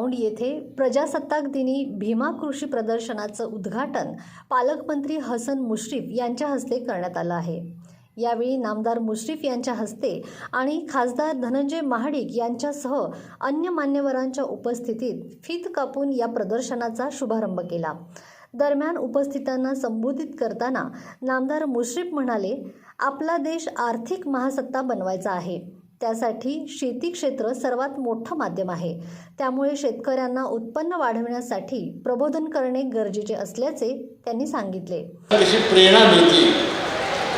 Ground येथे प्रजासत्ताक दिनी भीमा कृषी प्रदर्शनाचं उद्घाटन पालकमंत्री हसन मुश्रीफ यांच्या हस्ते करण्यात आलं आहे. यावेळी नामदार मुश्रीफ यांच्या हस्ते आणि खासदार धनंजय महाडिक यांच्यासह अन्य मान्यवरांच्या उपस्थितीत फीत कापून या प्रदर्शनाचा शुभारंभ केला. दरम्यान उपस्थितांना संबोधित करताना नामदार मुश्रीफ म्हणाले आपला देश आर्थिक महासत्ता बनवायचा आहे. त्यासाठी शेती क्षेत्र सर्वात मोठं माध्यम आहे. त्यामुळे शेतकऱ्यांना उत्पन्न वाढवण्यासाठी प्रबोधन करणे गरजेचे असल्याचे त्यांनी सांगितले. प्रेरणा मिळते.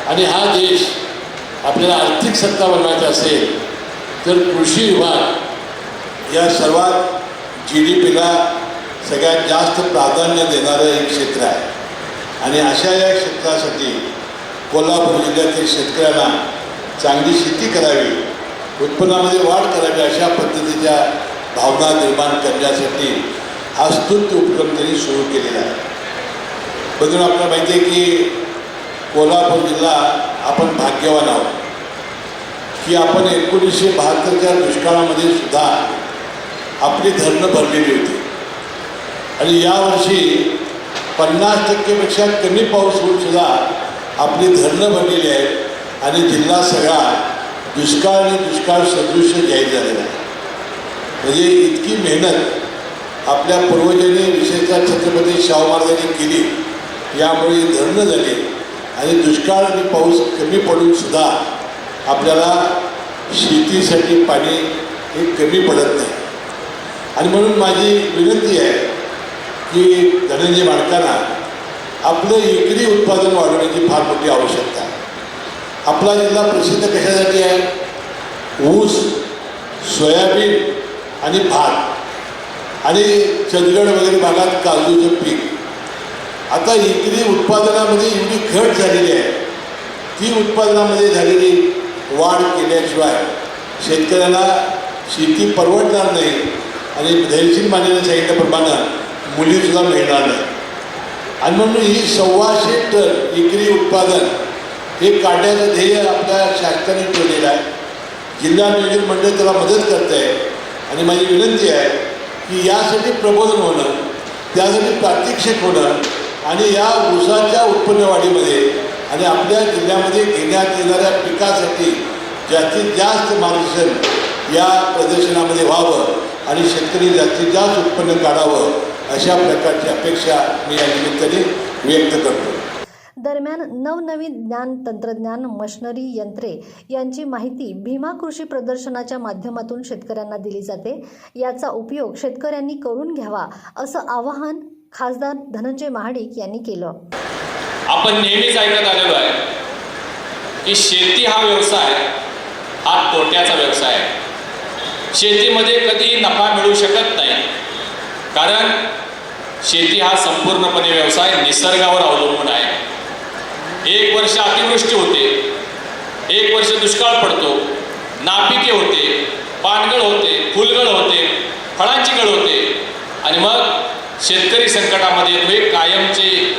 आणि हा देश आपल्याला आर्थिक सत्ता बनवायचा असेल तर कृषी विभाग या सर्वात जी डी पीला सगळ्यात जास्त प्राधान्य देणारं एक क्षेत्र आहे. आणि अशा या क्षेत्रासाठी कोल्हापूर जिल्ह्यातील शेतकऱ्यांना चांगली शेती करावी उत्पन्नामध्ये वाढ करावी अशा पद्धतीच्या भावना निर्माण करण्यासाठी हा स्तुत्य उपक्रम त्यांनी सुरू केलेला आहे. बघून आपल्याला माहिती आहे की कोल्हापूर जिल्हा आपण भाग्यवान आहोत. की आपण एकोणीसशे बहात्तरच्या दुष्काळामध्ये सुद्धा आपली धरणं भरलेली होती. आणि यावर्षी पन्नास टक्केपेक्षा कमी पाऊस होऊन सुद्धा आपली धरणं भरलेली आहेत आणि जिल्हा सगळा दुष्काळ आणि दुष्काळ सदृश्य जाहीर झालेला आहे. म्हणजे इतकी मेहनत आपल्या पूर्वजांनी विशेषतः छत्रपती शाहू महाराजांनी केली यामुळे धरणं झाली आणि दुष्काळ आणि पाऊस कमी पडून सुद्धा आपल्याला शेतीसाठी पाणी हे कमी पडत नाही. आणि म्हणून माझी विनंती आहे की धनंजय वाढताना आपलं एकरी उत्पादन वाढवण्याची फार मोठी आवश्यकता आहे. आपला जिल्हा प्रसिद्ध कशासाठी आहे? ऊस सोयाबीन आणि भात. आणि चंदगड वगैरे भागात काजूचं पीक. आता इकडे उत्पादनामध्ये एवढी घट झालेली आहे. ती उत्पादनामध्ये झालेली वाढ केल्याशिवाय शेतकऱ्याला शेती परवडणार नाही आणि धैर्यशील मान्याने सांगितल्याप्रमाणे मुलीसुद्धा मिळणार नाही. आणि म्हणून ही सव्वाशे टन एकरी उत्पादन हे काढण्याचं ध्येय आपल्या शासनाने ठेवलेलं आहे. जिल्हा नियोजन मंडळ त्याला मदत करत आहे आणि माझी विनंती आहे की यासाठी प्रबोधन होणं त्यासाठी प्रात्यक्षिक होणं आणि या ऊसाच्या उत्पन्न वाढीमध्ये आणि आपल्या जिल्ह्यामध्ये घेण्यात येणाऱ्या पिकासाठी जास्तीत जास्त मार्गदर्शन या प्रदर्शनामध्ये व्हावं आणि शेतकरी जास्तीत जास्त उत्पन्न काढावं अशा प्रकारची अपेक्षा मी या निमित्ताने व्यक्त करतो. दरम्यान नवनवीन ज्ञान तंत्रज्ञान मशनरी यंत्रे यांची माहिती भीमा कृषी प्रदर्शनाच्या माध्यमातून शेतकऱ्यांना दिली जाते. याचा उपयोग शेतकऱ्यांनी करून घ्यावा असं आवाहन खासदार धनंजय महाडिक यांनी केलं. आपण नेहमीच ऐकत आलेलो आहे की शेती हा व्यवसाय हा तोट्याचा व्यवसाय आहे. शेतीमध्ये कधी नफा मिळू शकत नाही. कारण शेती हा संपूर्णपणे व्यवसाय निसर्गावर अवलंबून आहे. एक वर्ष अतिवृष्टी होते. एक वर्ष दुष्काळ पडतो. नापिके होते पानगळ होते फुलगळ होते फळांची गळ होते. आणि मग शेतकरी संकटामध्ये येतो. हे कायमचे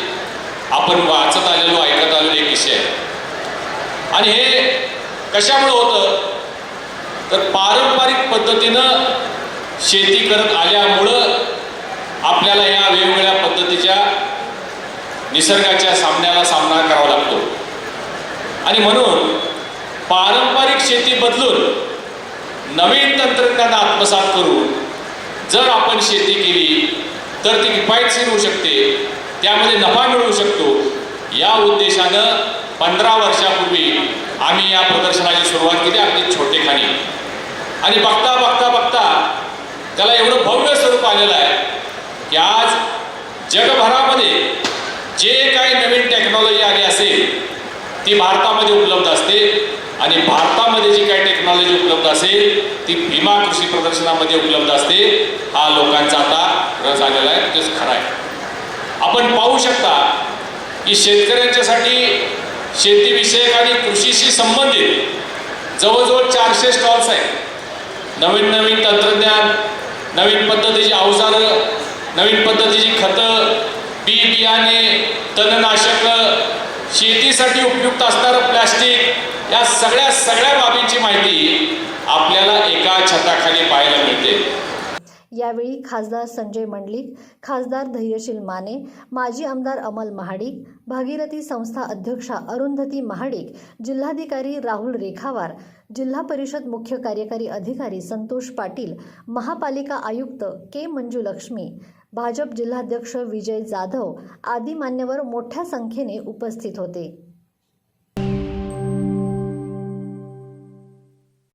आपण वाचत आलेलो ऐकत आलेलो एक विषय आहे. आणि हे कशामुळे होतं? तर पारंपरिक पद्धतीनं शेती करत आल्यामुळं आपल्याला या वेगवेगळ्या पद्धतीच्या निसर्गाच्या सामन्याला सामना करावा लागतो. आणि म्हणून पारंपरिक शेती बदलून नवीन तंत्रज्ञान आत्मसात करून जर आपण शेती केली तर ती किफायतशीर होऊ शकते त्यामध्ये नफा मिळवू शकतो. या उद्देशानं पंधरा वर्षापूर्वी आम्ही या प्रदर्शनाची सुरुवात केली अगदी छोटेखानी. आणि बघता बघता बघता त्याला एवढं भव्य स्वरूप आलेलं आहे की आज जगभरा जे काही नवीन टेक्नॉलॉजी आली असेल ती भारतामध्ये उपलब्ध असते. आणि भारतामध्ये जी काही टेक्नॉलॉजी उपलब्ध असेल ती भीमा कृषी प्रदर्शनामध्ये उपलब्ध असते. हा लोकांचा आता रस आलेला आहे तेच खरं आहे. आपण पाहू शकता की शेतकऱ्यांच्यासाठी शेतीविषयक आणि कृषीशी संबंधित जवळजवळ चारशे स्टॉल्स आहेत. नवीन नवीन तंत्रज्ञान नवीन पद्धतीची अवजारं नवीन पद्धतीची खतं बियाणे तणनाशक शेतीसाठी उपयुक्त असणारं प्लॅस्टिक या सगळ्या सगळ्या बाबींची माहिती आपल्याला एका छताखाली पाहायला मिळते. यावेळी खासदार संजय मंडलिक खासदार धैर्यशील माने माजी आमदार अमल महाडिक भागीरथी संस्था अध्यक्षा अरुंधती महाडिक जिल्हाधिकारी राहुल रेखावार जिल्हा परिषद मुख्य कार्यकारी अधिकारी संतोष पाटील महापालिका आयुक्त के मंजुलक्ष्मी भाजप जिल्हाध्यक्ष विजय जाधव आदी मान्यवर मोठ्या संख्येने उपस्थित होते.